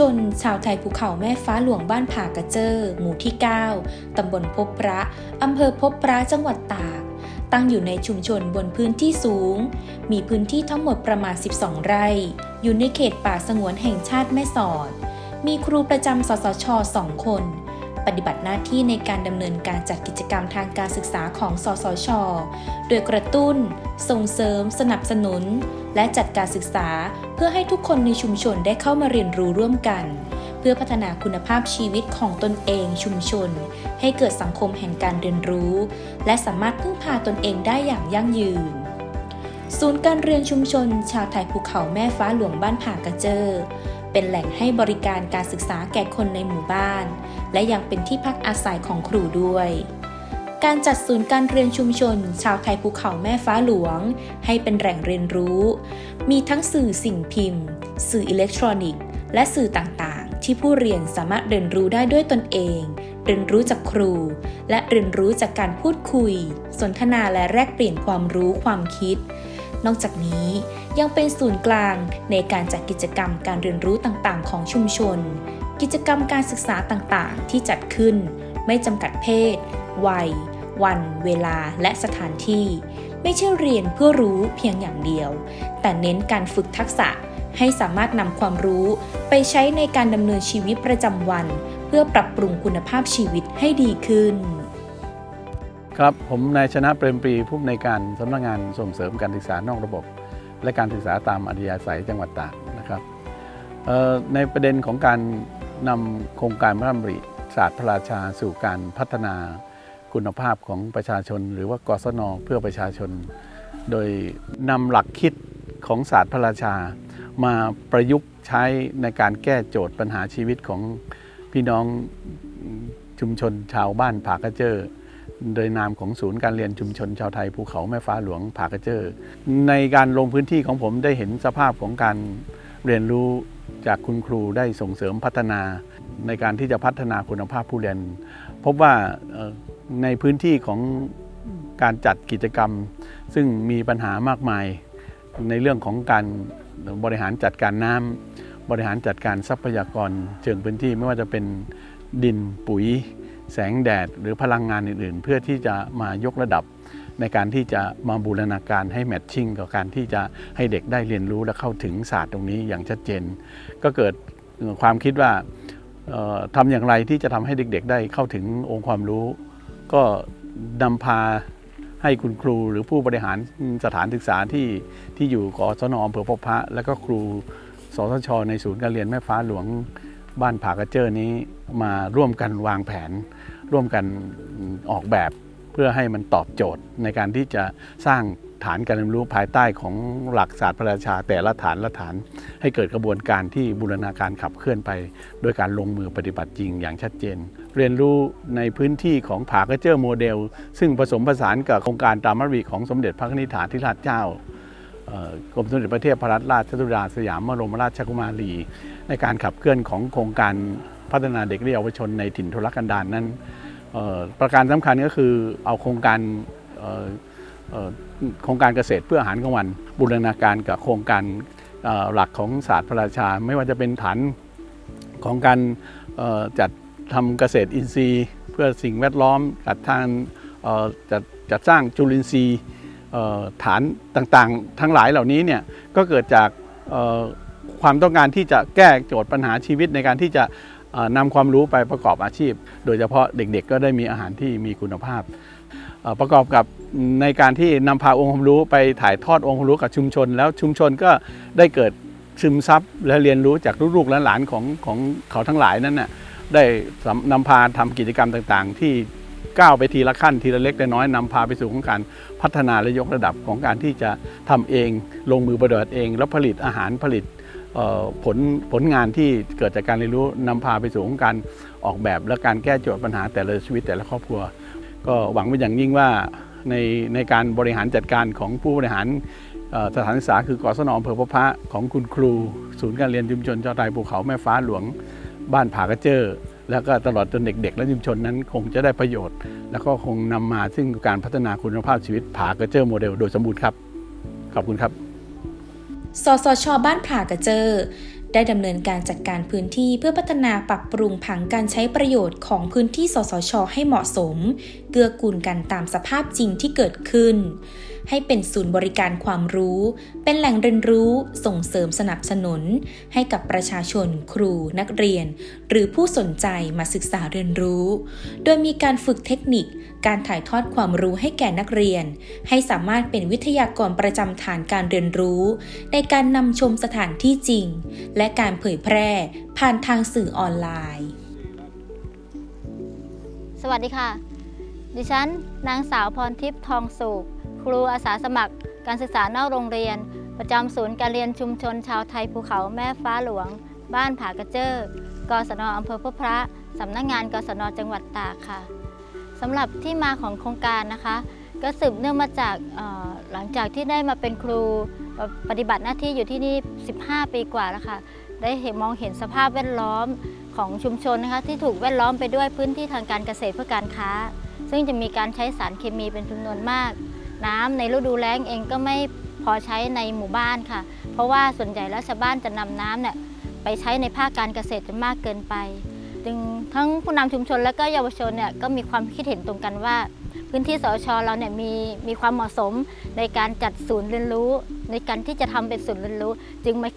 ชน ชาวไทยภูเขาแม่ฟ้าหลวงบ้านผากระเจอหมู่ที่ 9 ตำบลพบพระอำเภอพบพระจังหวัดตาก ตั้งอยู่ในชุมชนบนพื้นที่สูง มีพื้นที่ทั้งหมดประมาณ 12 ไร่ อยู่ในเขตป่าสงวนแห่งชาติแม่สอด มีครูประจำสสช2คน ปฏิบัติหน้าที่ในการดำเนินการจัดกิจกรรมทางการศึกษาของสสช โดยกระตุ้น ส่งเสริม สนับสนุน และจัดการศึกษา เพื่อให้ทุกคนในชุมชนได้เข้ามาเรียนรู้ร่วมกัน เพื่อพัฒนาคุณภาพชีวิตของตนเองชุมชน ให้เกิดสังคมแห่งการเรียนรู้ และสามารถพึ่งพาตนเองได้อย่างยั่งยืน ศูนย์การเรียนชุมชน ชาวไทยภูเขาแม่ฟ้าหลวงบ้านผากระเจอเป็นแหล่งให้บริการการศึกษาแก่คนในหมู่บ้าน และยังเป็นที่พักอาศัยของครูด้วย การจัดศูนย์การเรียนชุมชน ชาวไทยภูเขาแม่ฟ้าหลวง ให้เป็นแหล่งเรียนรู้ มีทั้งสื่อสิ่งพิมพ์ สื่ออิเล็กทรอนิกส์ และสื่อต่างๆ ที่ผู้เรียนสามารถเรียนรู้ได้ด้วยตนเอง เรียนรู้จากครู และเรียนรู้จากการพูดคุย สนทนาและแลกเปลี่ยนความรู้ความคิด นอกจากนี้ยังเป็นศูนย์กลางในการจัดกิจกรรมการเรียนรู้ต่างๆ ของชุมชน กิจกรรมการศึกษาต่างๆ ที่จัดขึ้น ไม่จำกัดเพศ วัย วันเวลาและสถานที่ ไม่ใช่เรียนเพื่อรู้เพียงอย่างเดียว แต่เน้นการฝึกทักษะให้สามารถนำความรู้ไปใช้ในการดำเนินชีวิตประจำวัน เพื่อปรับปรุงคุณภาพชีวิตให้ดีขึ้น ครับผมนายชนะเปรมปรีผู้อำนวยการสำนักงานส่งเสริมการศึกษานอกระบบ และการศึกษาตามอัธยาศัยจังหวัดตากนะครับในประเด็นของการนำโครงการพระดำริศาสตร์พระราชาสู่การพัฒนา คุณภาพของประชาชน หรือว่ากศนเพื่อประชาชน โดยนำหลักคิดของศาสตร์พระราชา มาประยุกต์ใช้ในการแก้โจทย์ปัญหาชีวิตของพี่น้องชุมชนชาวบ้านผากระเจอโดยนามของศูนย์การเรียนชุมชนชาวไทยภูเขาแม่ฟ้าหลวงผากระเจอในการลงพื้นที่ของผมได้เห็นสภาพของการ เรียนรู้จากคุณครูได้ส่งเสริมพัฒนาในการที่จะพัฒนาคุณภาพผู้เรียน พบว่าในพื้นที่ของการจัดกิจกรรม ซึ่งมีปัญหามากมายในเรื่องของการบริหารจัดการน้ำบริหารจัดการทรัพยากรเชิงพื้นที่ไม่ว่าจะเป็นดินปุ๋ย แสงแดด หรือพลังงานอื่น ๆ เพื่อที่จะมายกระดับ ในการที่จะมาบูรณาการให้แมทชิ่งกับการที่จะให้เด็กได้เรียนรู้และเข้าถึงศาสตร์ตรงนี้อย่างชัดเจน ก็เกิดความคิดว่าเอ่อทำอย่างไรที่จะทำให้เด็ก ๆ ได้เข้าถึงองค์ความรู้ ก็นำพาให้คุณครูหรือผู้บริหารสถานศึกษาที่ที่อยู่กศนอำเภอพบพระ และก็ครูสทช ในศูนย์การเรียนแม่ฟ้าหลวงบ้านผากระเจอนี้มาร่วมกันวางแผน ร่วมกันออกแบบ เพื่อให้มันตอบโจทย์ในการที่จะสร้างฐานการเรียนรู้ภายใต้ของหลักศาสตร์พระราชาแต่ละฐานละฐาน ให้เกิดกระบวนการที่บูรณาการขับเคลื่อนไปโดยการลงมือปฏิบัติจริงอย่างชัดเจน เรียนรู้ในพื้นที่ของผากระเจอโมเดล ซึ่งผสมผสานกับโครงการตามมติของสมเด็จพระนิธิฐาธิราชเจ้ากรมสมเด็จพระเทพรัตนราชสุดาสยามบรมราชกุมารี ในการขับเคลื่อนของโครงการพัฒนาเด็กและเยาวชนในถิ่นทุรกันดารนั้น ประการสำคัญก็คือเอาโครงการโครงการเกษตรเพื่ออาหารกลางวัน บูรณาการกับโครงการหลักของศาสตร์พระราชา ไม่ว่าจะเป็นฐานของการจัดทำเกษตรอินทรีย์ เพื่อสิ่งแวดล้อมจัดทางจัดจัดสร้างจุลินทรีย์ฐานต่างๆ ทั้งหลายเหล่านี้เนี่ยก็เกิดจากความต้องการที่จะแก้โจทย์ปัญหาชีวิตในการที่จะ นำความรู้ไปประกอบอาชีพ โดยเฉพาะเด็กๆ ก็ได้มีอาหารที่มีคุณภาพ ประกอบกับในการที่นำพาองค์ความรู้ไปถ่ายทอดองค์ความรู้กับชุมชน แล้วชุมชนก็ได้เกิดซึมซับและเรียนรู้จากลูกๆและหลานของของเขาทั้งหลายนั้นน่ะได้นำพาทำกิจกรรมต่างๆ ที่ก้าวไปทีละขั้นทีละเล็กแต่น้อยนำพาไปสู่ของการพัฒนาและยกระดับของการที่จะทำเอง ลงมือปฏิบัติเอง แล้วผลิตอาหารผลิต ผลผลงานที่เกิดจากการเรียนรู้นำพาไปสู่ของการออกแบบและการแก้โจทย์ปัญหาแต่ละชีวิตแต่ละครอบครัว ก็หวังเป็นอย่างยิ่งว่าในในการบริหารจัดการของผู้บริหารสถานศึกษาคือกศนอำเภอพบพระของคุณครู ศูนย์การเรียนชุมชนเจ้าไทยภูเขาแม่ฟ้าหลวง บ้านผากระเจอแล้วก็ตลอดจนเด็ก ๆ และชุมชนนั้นคงจะได้ประโยชน์ แล้วก็คงนำมาซึ่งการพัฒนาคุณภาพชีวิตผากระเจอโมเดลโดยสมบูรณ์ครับ ขอบคุณครับ สสช บ้านผากระเจอ ได้ดำเนินการจัดการพื้นที่เพื่อพัฒนาปรับปรุงผังการใช้ประโยชน์ของพื้นที่สสช ให้เหมาะสม เกื้อกูลกันตามสภาพจริงที่เกิดขึ้น ให้เป็นศูนย์บริการความรู้ เป็นแหล่งเรียนรู้ ส่งเสริมสนับสนุน ให้กับประชาชน ครู นักเรียน หรือผู้สนใจมาศึกษาเรียนรู้ โดยมีการฝึกเทคนิค การถ่ายทอดความรู้ให้แก่นักเรียน ให้สามารถเป็นวิทยากรประจำฐานการเรียนรู้ ในการนำชมสถานที่จริง และการเผยแพร่ผ่านทางสื่อออนไลน์ สวัสดีค่ะ ดิฉัน นางสาวพรทิพย์ทองสุข ครูอาสาสมัคร การศึกษานอกโรงเรียน ประจำศูนย์การเรียนชุมชนชาวไทยภูเขาแม่ฟ้าหลวง บ้านผากระเจ้อกศนอำเภอพบพระสำนักงงานกศนจังหวัดตากค่ะสำหรับที่มาของโครงการนะคะ ก็สืบเนื่องมาจากหลังจากที่ได้มาเป็นครูปฏิบัติหน้าที่อยู่ที่นี่ 15 ปีกว่าแล้วค่ะ ได้เห็นมองเห็นสภาพแวดล้อมของชุมชนนะคะที่ถูกแวดล้อมไปด้วยพื้นที่ทางการเกษตรเพื่อการค้า ซึ่งจะมีการใช้สารเคมีเป็นจำนวนมาก น้ำในฤดูแล้งเองก็ไม่พอใช้ในหมู่บ้านค่ะ เพราะว่าส่วนใหญ่แล้วชาวบ้านจะนำน้ำเนี่ยไปใช้ในภาคการเกษตรจนมากเกินไป จึงทั้งผู้นำชุมชนและก็เยาวชนเนี่ยก็มีความคิดเห็นตรงกันว่า พื้นที่สชเราเนี่ยมีมีความเหมาะสมในการจัดศูนย์เรียนรู้ ในการที่จะทำเป็นศูนย์เรียนรู้ จึงมา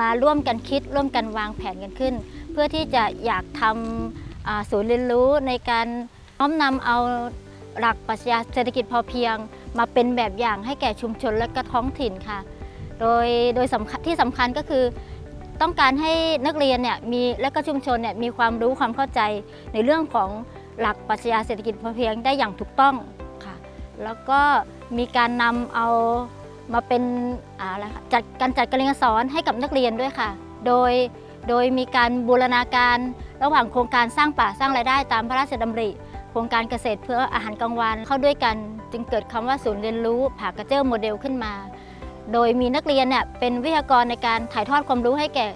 มาร่วมกันคิดร่วมกันวางแผนกันขึ้น เพื่อที่จะอยากทำอ่าศูนย์เรียนรู้ในการน้อมนำเอาหลักปรัชญาเศรษฐกิจพอเพียง มาเป็นแบบอย่างให้แก่ชุมชนและก็ท้องถิ่นค่ะ โดยโดยสำคัญที่สำคัญก็คือต้องการให้นักเรียนเนี่ยมีและก็ชุมชนเนี่ยมีความรู้ความเข้าใจในเรื่องของหลักปรัชญาเศรษฐกิจพอเพียงได้อย่างถูกต้องค่ะ แล้วก็มีการนำเอามาเป็นอะไรคะจัดการจัดการเรียนการสอนให้กับนักเรียนด้วยค่ะ โดยโดยมีการบูรณาการระหว่างโครงการสร้างป่าสร้างรายได้ตามพระราชดำริ โครงการเกษตรเพื่ออาหารกลางวันเข้าด้วยกัน จึงเกิดคำว่าศูนย์เรียนรู้ผากระเจ้าโมเดลขึ้นมา โดยมีนักเรียนเนี่ยเป็นวิทยากรในการถ่ายทอดความรู้ให้แก่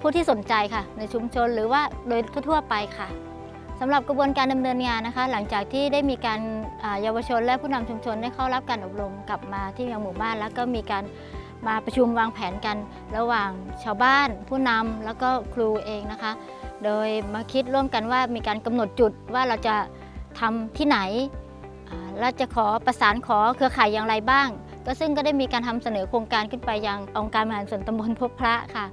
ผู้ที่สนใจค่ะ ในชุมชนหรือว่าโดยทั่วๆไปค่ะสำหรับกระบวนการดำเนินงานนะคะ หลังจากที่ได้มีการเยาวชนและผู้นำชุมชนได้เข้ารับการอบรมกลับมาที่ยังหมู่บ้าน แล้วก็มีการมาประชุมวางแผนกันระหว่างชาวบ้าน ผู้นำแล้วก็ครูเองนะคะ โดยมาคิดร่วมกันว่ามีการกำหนดจุดว่าเราจะทำที่ไหน และจะขอประสานขอเครือข่ายอย่างไรบ้าง ก็ซึ่งก็ได้มีการทำเสนอโครงการขึ้นไปยังองค์การบริหารส่วนตำบลพบพระค่ะ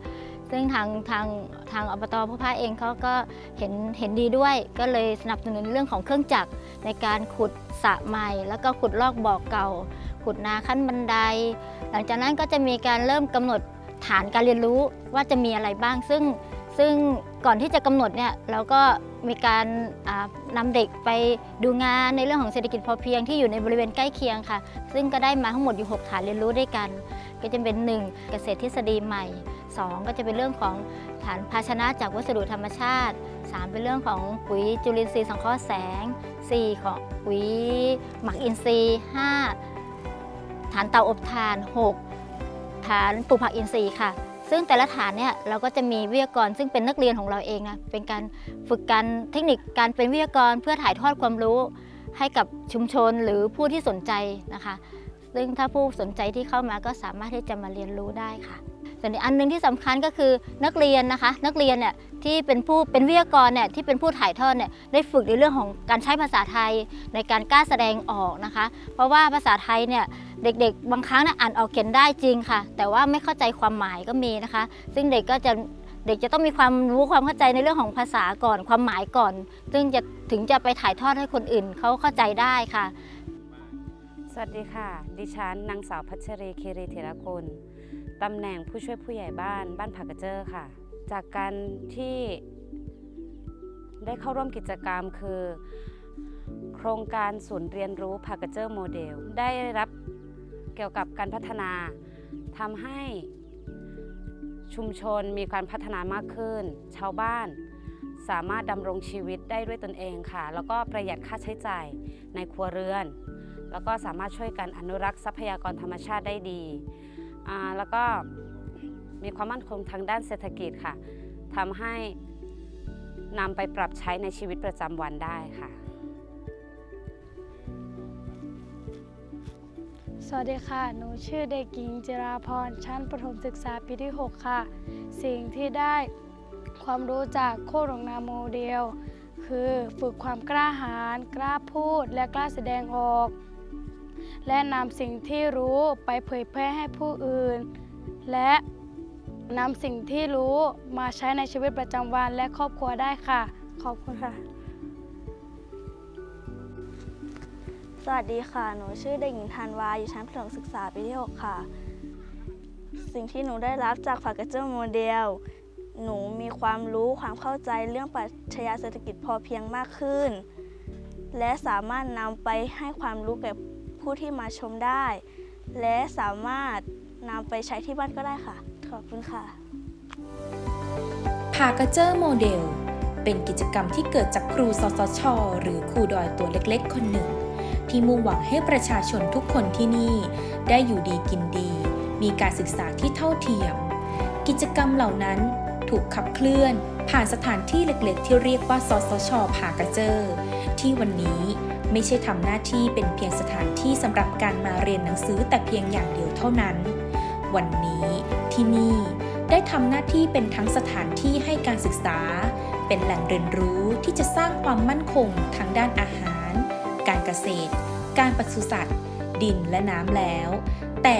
ซึ่งทางทางทางอบตพบพระเองเขาก็เห็นเห็นดีด้วย ก็เลยสนับสนุนเรื่องของเครื่องจักรในการขุดสระใหม่ แล้วก็ขุดลอกบ่อเก่า ขุดนาขั้นบันได หลังจากนั้นก็จะมีการเริ่มกำหนดฐานการเรียนรู้ว่าจะมีอะไรบ้าง ซึ่งซึ่ง ก่อนที่จะกำหนดเนี่ยเราก็มีการอ่านำเด็กไปดูงานในเรื่องของเศรษฐกิจพอเพียงที่อยู่ในบริเวณใกล้เคียงค่ะ ซึ่งก็ได้มาทั้งหมดอยู่ 6 ฐานเรียนรู้ด้วยกัน ก็จะเป็น 1 เกษตรทฤษฎีใหม่ 2 ก็จะเป็นเรื่องของฐานภาชนะจากวัสดุธรรมชาติ 3 เป็นเรื่องของปุ๋ยจุลินทรีย์สังเคราะห์แสง 4 ของปุ๋ยหมักอินทรีย์ 5 ฐานเตาอบถ่าน 6 ฐานปลูกผักอินทรีย์ค่ะ ซึ่งแต่ละฐานเนี่ยเราก็จะมีวิทยากรซึ่งเป็นนักเรียนของเราเองนะเป็นการฝึกการเทคนิคการเป็นวิทยากรเพื่อถ่ายทอดความรู้ให้กับชุมชนหรือผู้ที่สนใจนะคะ ซึ่งถ้าผู้สนใจที่เข้ามาก็สามารถที่จะมาเรียนรู้ได้ค่ะ ส่วนอีกอันหนึงที่สำคัญก็คือนักเรียนนะคะ นักเรียนเนี่ยที่เป็นผู้เป็นวิทยากรเนี่ยที่เป็นผู้ถ่ายทอดเนี่ยได้ฝึกในเรื่องของการใช้ภาษาไทยในการกล้าแสดงออกนะคะ เพราะว่าภาษาไทยเนี่ยเด็กๆ บางครั้งนี่ยอ่านออกเขียนได้จริงค่ะ แต่ว่าไม่เข้าใจความหมายก็มีนะคะ ซึ่งเด็กก็จะเด็กจะต้องมีความรู้ความเข้าใจในเรื่องของภาษาก่อนความหมายก่อน ซึ่งจะถึงจะไปถ่ายทอดให้คนอื่นเขาเข้าใจได้ค่ะ สวัสดีค่ะ ดิฉันนางสาวพัชรีคีรีเทระกุล ตำแหน่งผู้ช่วยผู้ใหญ่บ้านบ้านผักกระเจอค่ะ จากการที่ได้เข้าร่วมกิจกรรมคือ โครงการศูนย์เรียนรู้ผักกระเจอโมเดล ได้รับเกี่ยวกับการพัฒนาทำให้ชุมชนมีการพัฒนามากขึ้น ชาวบ้านสามารถดำรงชีวิตได้ด้วยตนเองค่ะ แล้วก็ประหยัดค่าใช้จ่ายในครัวเรือน แล้วก็สามารถช่วยกันอนุรักษ์ทรัพยากรธรรมชาติได้ดี แล้วก็มีความมั่นคงทางด้านเศรษฐกิจค่ะทำให้นำไปปรับใช้ในชีวิตประจำวันได้ค่ะ สวัสดีค่ะ หนูชื่อเด็กหญิงจิราพร ชั้นประถมศึกษาปีที่ 6 ค่ะ สิ่งที่ได้ความรู้จากโคกหนองนาโมเดล คือฝึกความกล้าหาญ กล้าพูด และกล้าแสดงออก และนำสิ่งที่รู้ไปเผยแพร่ให้ผู้อื่น และนำสิ่งที่รู้มาใช้ในชีวิตประจำวันและครอบครัวได้ค่ะ ขอบคุณค่ะ สวัสดีค่ะ หนูชื่อเด็กหญิงธันวา อยู่ชั้นประถมศึกษาปีที่ 6 ค่ะ สิ่งที่หนูได้รับจากฝากระเจ้าโมเดล หนูมีความรู้ความเข้าใจเรื่องปรัชญาเศรษฐกิจพอเพียงมากขึ้น และสามารถนำไปให้ความรู้แก่ ผู้ที่มาชมได้ และสามารถนำไปใช้ที่บ้านก็ได้ค่ะ ขอบคุณค่ะพากระเจอร์โมเดล เป็นกิจกรรมที่เกิดจากครูสสช หรือครูดอยตัวเล็กๆ คนหนึ่ง ที่มุ่งหวังให้ประชาชนทุกคนที่นี่ ได้อยู่ดีกินดี มีการศึกษาที่เท่าเทียม กิจกรรมเหล่านั้นถูกขับเคลื่อน ผ่านสถานที่เล็กๆ ที่เรียกว่าสสชพากระเจอร์ที่วันนี้ ไม่ใช่ทำหน้าที่เป็นเพียงสถานที่สำหรับการมาเรียนหนังสือแต่เพียงอย่างเดียวเท่านั้น วันนี้ที่นี่ได้ทำหน้าที่เป็นทั้งสถานที่ให้การศึกษา เป็นแหล่งเรียนรู้ที่จะสร้างความมั่นคงทางด้านอาหาร การเกษตร การปศุสัตว์ ดินและน้ำแล้ว แต่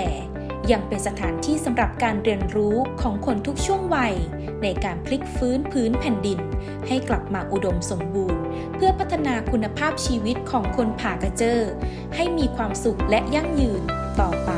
ยังเป็นสถานที่สำหรับการเรียนรู้ของคนทุกช่วงวัย ในการพลิกฟื้นพื้นแผ่นดิน ให้กลับมาอุดมสมบูรณ์ เพื่อพัฒนาคุณภาพชีวิตของคนผ่ากระเจอให้มีความสุขและยั่งยืนต่อไป